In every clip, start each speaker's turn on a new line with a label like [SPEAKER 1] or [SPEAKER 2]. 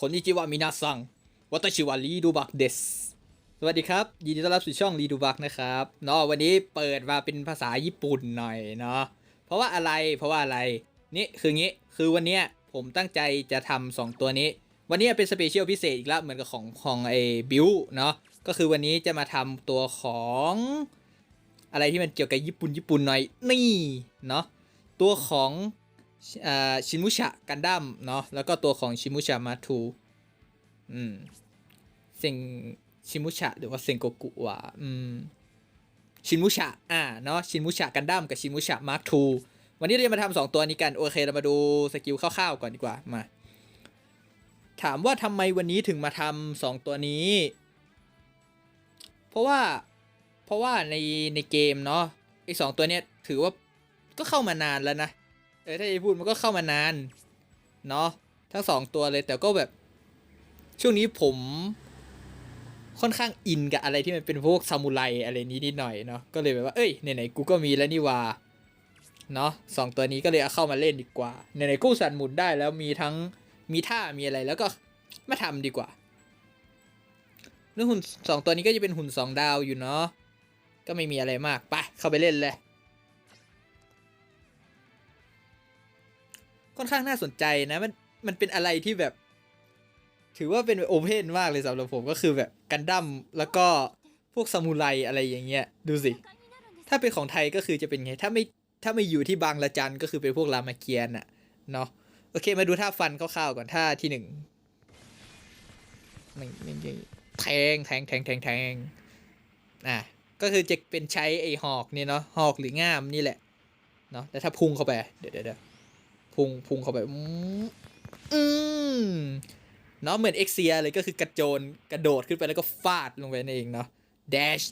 [SPEAKER 1] คนนิจิวามินาซังวัตชิวารีดูบักเดสสวัสดีครับ ยินดีต้อนรับสู่ช่องรีดูบักนะครับเนาะวันนี้เปิดมาเป็นภาษาญี่ปุ่นหน่อยเนาะเพราะว่าอะไรเพราะว่าอะไร นี่คืองี้คือวันเนี้ยผมตั้งใจจะทำสองตัวนี้ วันนี้เป็นสเปเชียลพิเศษอีกแล้วเหมือนกับของของไอ้บิวเนาะก็คือวันนี้จะมาทำตัวของอะไรที่มันเกี่ยวกับญี่ปุ่นญี่ปุ่นหน่อยนี่เนาะตัวของ ชิมุชะกันดั้มเนาะแล้วก็ตัวของชิมุชะมาทูอืมเซงชิมุชะหรือว่าเซงโกกุวะอืมชิมุชะอ่าเนาะชิมุชะกันดั้มกับชิมุชะมาร์คทูวันนี้เราจะมาทำสองตัวนี้กัน โอเค เรามาดูสกิลคร่าวๆก่อนดีกว่ามา ถามว่าทำไมวันนี้ถึงมาทำสองตัวนี้ เพราะว่าเพราะว่าในในเกมเนาะไอสองตัวเนี้ยถือว่าก็เข้ามานานแล้วนะ ออถ้าจะพูดมันก็เข้ามานาน เนาะทั้งสองตัวเลยแต่ก็แบบ ช่วงนี้ผมค่อนข้างอินกับอะไรที่มันเป็นพวกซามูไรอะไรนี้นิดหน่อยเนาะก็เลยแบบว่าเอ้ยไหนๆกูก็มีแล้วนี่ว่าเนาะสองตัวนี้ก็เลยเอาเข้ามาเล่นดีกว่าไหนๆกู้สันหมุนได้แล้วมีทั้งมีท่ามีอะไรแล้วก็มาทำดีกว่าเรื่องหุ่นสองตัวนี้ก็จะเป็นหุ่นสองดาวอยู่เนาะก็ไม่มีอะไรมากไปเข้าไปเล่นเลย ค่อนข้างน่าสนใจนะมันมันเป็นอะไรที่แบบ ถือว่าเป็นโอเพนมากเลยสำหรับผมก็คือแบบกันดั้มแล้วก็พวกซามูไรอะไรอย่างเงี้ยดูสิ ถ้าเป็นของไทยก็คือจะเป็นไง ถ้าไม่ถ้าไม่อยู่ที่บางละจันก็คือเป็นพวกรามเกียรติ์อะเนาะโอเคมาดูท่าฟันคร่าวๆก่อนท่าที่หนึ่งนี่นี่นี่แทงแทงแทงแทงแทงอะก็คือจะเป็นใช้ไอ้หอกนี่เนาะหอกหรือง่ามนี่แหละเนาะแต่ถ้าพุ่งเข้าไปเดี๋ยวเดี๋ยว พุ่งพุ่งเข้าไป อืมเนาะเหมือนเอ็กเซียเลยก็คือกระโจนกระโดดขึ้นไปแล้วก็ฟาดลงไปนั่นเองเนาะ dash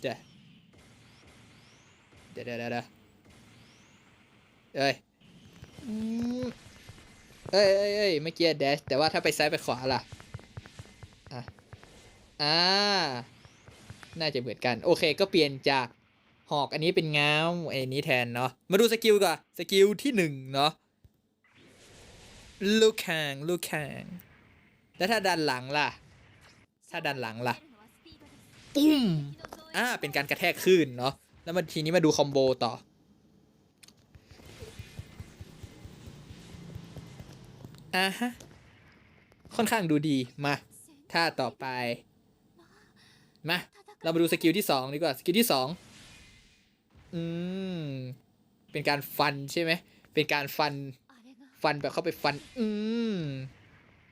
[SPEAKER 1] เดี๋ยวเดี๋ยวเดี๋ยวเดี๋ยวเอ้ยเอ้ยเอ้ยเอ้ยเมื่อกี้ dash แต่ว่าถ้าไปซ้ายไปขวาล่ะอะอ่าน่าจะเหมือนกัน โอเคก็เปลี่ยนจากหอกอันนี้เป็นง้าวไอ้นี้แทนเนาะมาดูสกิลก่อนสกิลที่หนึ่งเนาะ ลูกแข่งลูกแข่งแล้วถ้าดันหลังล่ะ ถ้าดันหลังล่ะปุ้มอ่าเป็นการกระแทกคลื่นเนาะแล้วมาทีนี้มาดูคอมโบต่อ อ่าฮะ ค่อนข้างดูดี มา ท่าต่อไป มา เรามาดูสกิลที่สองดีกว่า สกิลที่สองอืม เป็นการฟันใช่ไหม เป็นการฟัน ฟันแบบเข้าไปฟัน อืม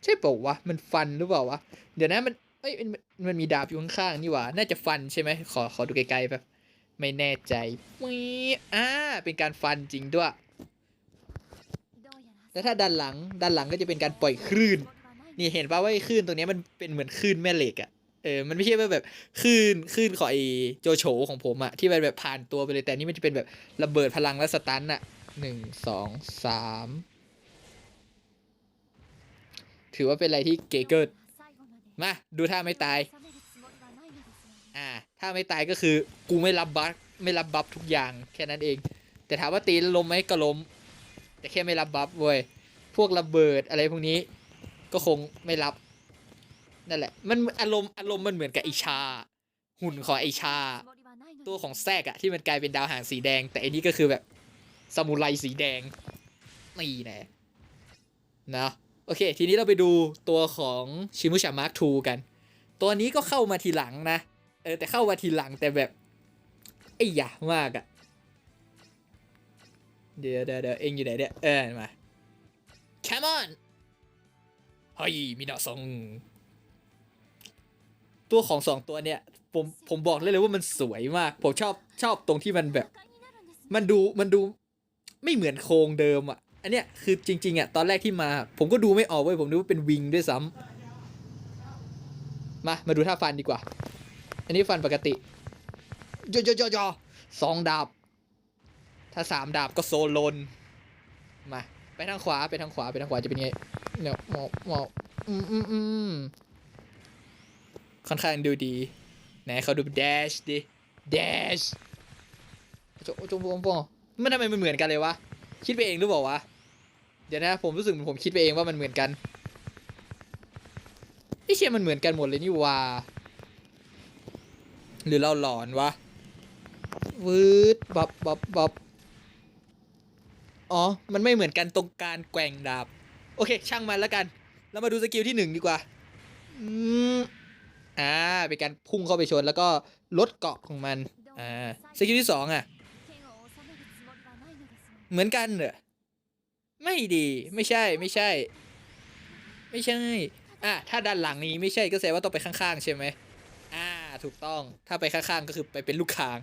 [SPEAKER 1] ใช่เปล่าวะมันฟันหรือเปล่าวะเดี๋ยวนะมันเอ้ยมันมันมีดาบอยู่ข้างๆนี่หว่า น่าจะฟันใช่ไหมขอขอดูไกลๆแบบไม่แน่ใจวิอ่าเป็นการฟันจริงด้วยแล้วถ้าด้านหลังด้านหลังก็จะเป็นการปล่อยคลื่น นี่เห็นป่าว่าคลื่นตรงนี้มันเป็นเหมือนคลื่นแม่เหล็กอะเออ มันไม่ใช่ว่าแบบคลื่นคลื่นของไอโจโฉของผมอะที่มันแบบผ่านตัวไปเลยแต่นนี่มันจะเป็นแบบระเบิดพลังและสตันอะหนึ่งสองสาม ถือว่าเป็นอะไรที่เก๋เกิดมาดูท่าไม่ตาย อ่า ถ้าไม่ตายก็คือกูไม่รับบัฟไม่รับบัฟทุกอย่างแค่นั้นเอง แต่ถามว่าตีแล้วล้มไหมก็ล้ม แต่แค่ไม่รับบัฟเว้ย พวกระเบิดอะไรพวกนี้ ก็คงไม่รับ นั่นแหละ มันอารมณ์อารมณ์มันเหมือนกับไอชา หุ่นของไอชา ตัวของแทรกอะที่มันกลายเป็นดาวหางสีแดง แต่อันนี้ก็คือแบบซามูไรสีแดงนี่แน่นะ โอเค ทีนี้เราไปดูตัวของชิมุชามาร์คทูกัน ตัวนี้ก็เข้ามาทีหลังนะ เออแต่เข้ามาทีหลังแต่แบบไอ้ยะมากอะเดี๋ยวเดี๋ยวเดี๋ยวเองอยู่ไหนเนี่ยเออมา come on เฮ้ยมินาซงตัวของสองตัวเนี่ย ผมผมบอกเลยเลยว่ามันสวยมาก ผมชอบชอบตรงที่มันแบบ มันดูมันดูไม่เหมือนโครงเดิมอะ อันเนี้ยคือจริง ๆอะตอนแรกที่มา ผมก็ดูไม่ออกเว้ยผมนึกว่าเป็นวิงด้วยซ้ำมามาดูท่าฟันดีกว่า อันนี้ฟันปกติยอยอยอสองดาบ ถ้าสามดาบก็โซโลนมา ไปทางขวาไปทางขวาไปทางขวาจะเป็นไงเนี่ยหมอบหมอบอืมอืมอืมค่อนข้างดูดีไหนเขาดู dash ดิ dash โจโจโปงมันทำไมมันเหมือนกันเลยวะ คิดไปเองหรือเปล่าวะ เดี๋ยวนะผมรู้สึกเหมือนผมคิดไปเองว่ามันเหมือนกันไอเชี่ยมันเหมือนกันหมดเลยนี่ว่าหรือเราหลอนวะวืดบับบับบับอ๋อ มันไม่เหมือนกันตรงการแกว่งดาบ โอเค ช่างมันแล้วกันเรามาดูสกิลที่หนึ่งดีกว่า อืมอ่า เป็นการพุ่งเข้าไปชนแล้วก็ลดเกาะของมัน อ่า สกิลที่สองอะ เหมือนกันเหรอ ไม่ดีไม่ใช่ไม่ใช่ ไม่ใช่ อะถ้าด้านหลังนี้ไม่ใช่ก็แสดงว่าต้องไปข้างๆ ใช่ไหมอ่า ถูกต้องถ้าไปข้างๆ ก็คือไปเป็นลูกคาง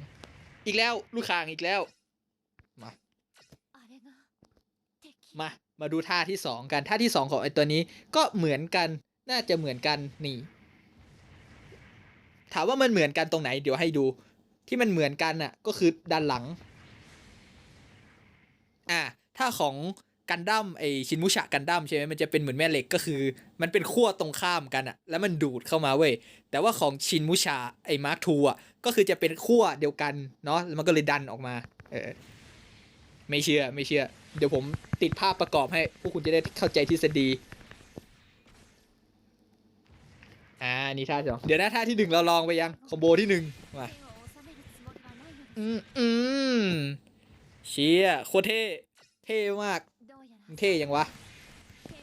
[SPEAKER 1] อีกแล้วลูกคางอีกแล้ว มา มา มาดูท่าที่สองกันท่าที่สองของไอ้ตัวนี้ก็เหมือนกันน่าจะเหมือนกันนี่ ถามว่ามันเหมือนกันตรงไหน เดี๋ยวให้ดูที่มันเหมือนกันน่ะ ก็คือด้านหลัง อ่าถ้าของ กันดั้มไอชินมุชะกันดั้มใช่ไหมมันจะเป็นเหมือนแม่เหล็กก็คือ มันเป็นขั้วตรงข้ามกันอะแล้วมันดูดเข้ามาเว้ยแต่ว่าของชินมุชะไอมาร์คทูอะก็คือจะเป็นขั้วเดียวกันเนาะแล้วมันก็เลยดันออกมาเออไม่เชื่อไม่เชื่อ เดี๋ยวผมติดภาพประกอบให้พวกคุณจะได้เข้าใจทฤษฎีอ่านี่ท่าสองเดี๋ยวนะท่าที่หนึ่งเราลองไปยังคอมโบที่หนึ่งมาอืมอืมเชี่ยโคตรเท่เท่มาก เท่ยังวะ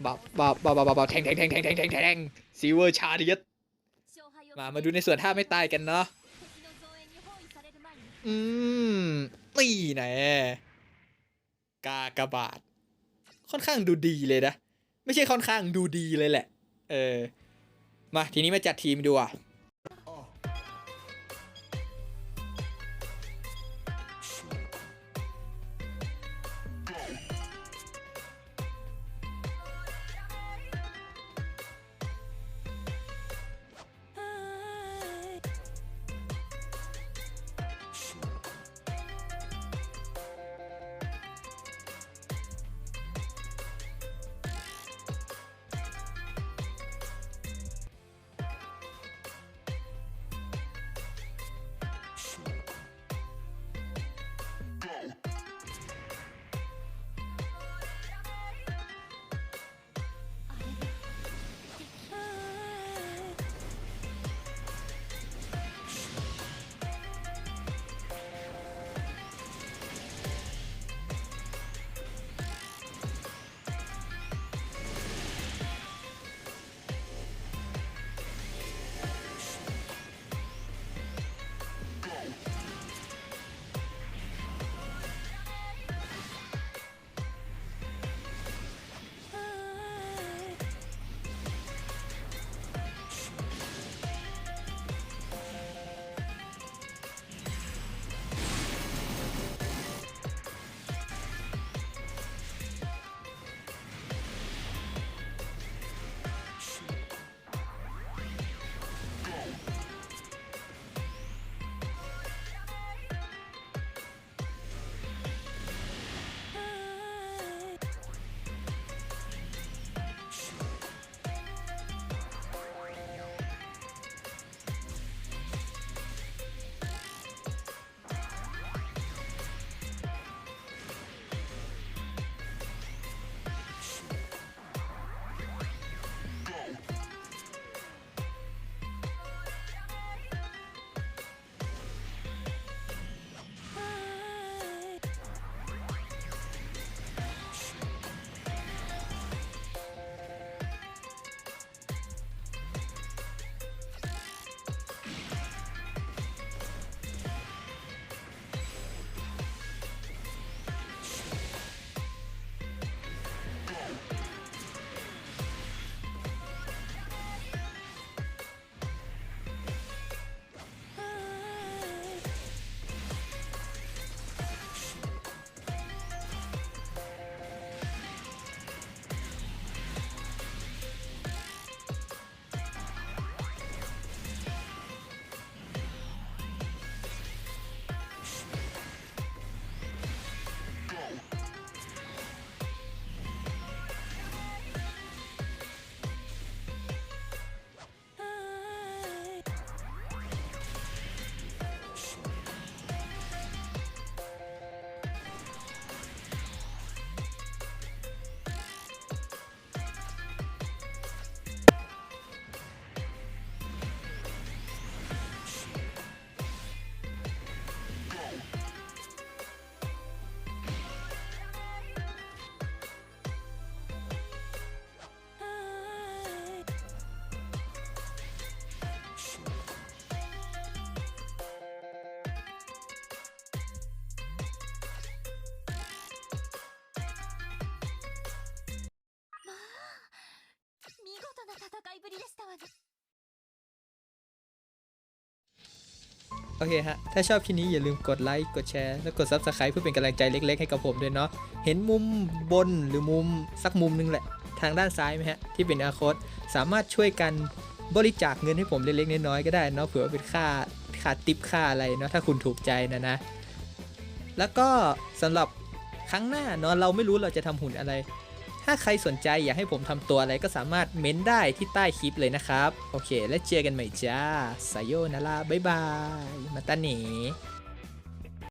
[SPEAKER 1] บับบับบับบับบับแทงแทงแทงแทงแทงแทงแทงซีเวอร์ชาดิสมามาดูในส่วนท่าไม่ตายกันเนาะอืมนี่แน่กากบาท ค่อนข้างดูดีเลยนะ ไม่ใช่ค่อนข้างดูดีเลยแหละ เออ มาทีนี้มาจัดทีมดูอะ โอเคฮะ ถ้าชอบคลิปนี้อย่าลืมกดไลค์ กดแชร์ และกด Subscribe เพื่อเป็นกำลังใจเล็กๆให้กับผมด้วยเนาะ เห็นมุมบนหรือมุมสักมุมนึงแหละ ทางด้านซ้ายไหมฮะ ที่เป็นอาโคดสามารถช่วยกันบริจาคเงินให้ผมเล็กๆน้อยๆก็ได้เนาะเผื่อเป็นค่าค่าติปค่าอะไรเนาะถ้าคุณถูกใจนะนะ แล้วก็สำหรับครั้งหน้าเนาะเราไม่รู้เราจะทำหุ่นอะไร ถ้าใครสนใจอยากให้ผมทำตัวอะไรก็สามารถเม้นได้ที่ใต้คลิปเลยนะครับ โอเค และเจอกันใหม่จ้าสายโยนาราบ๊ายบาย มาตาหนี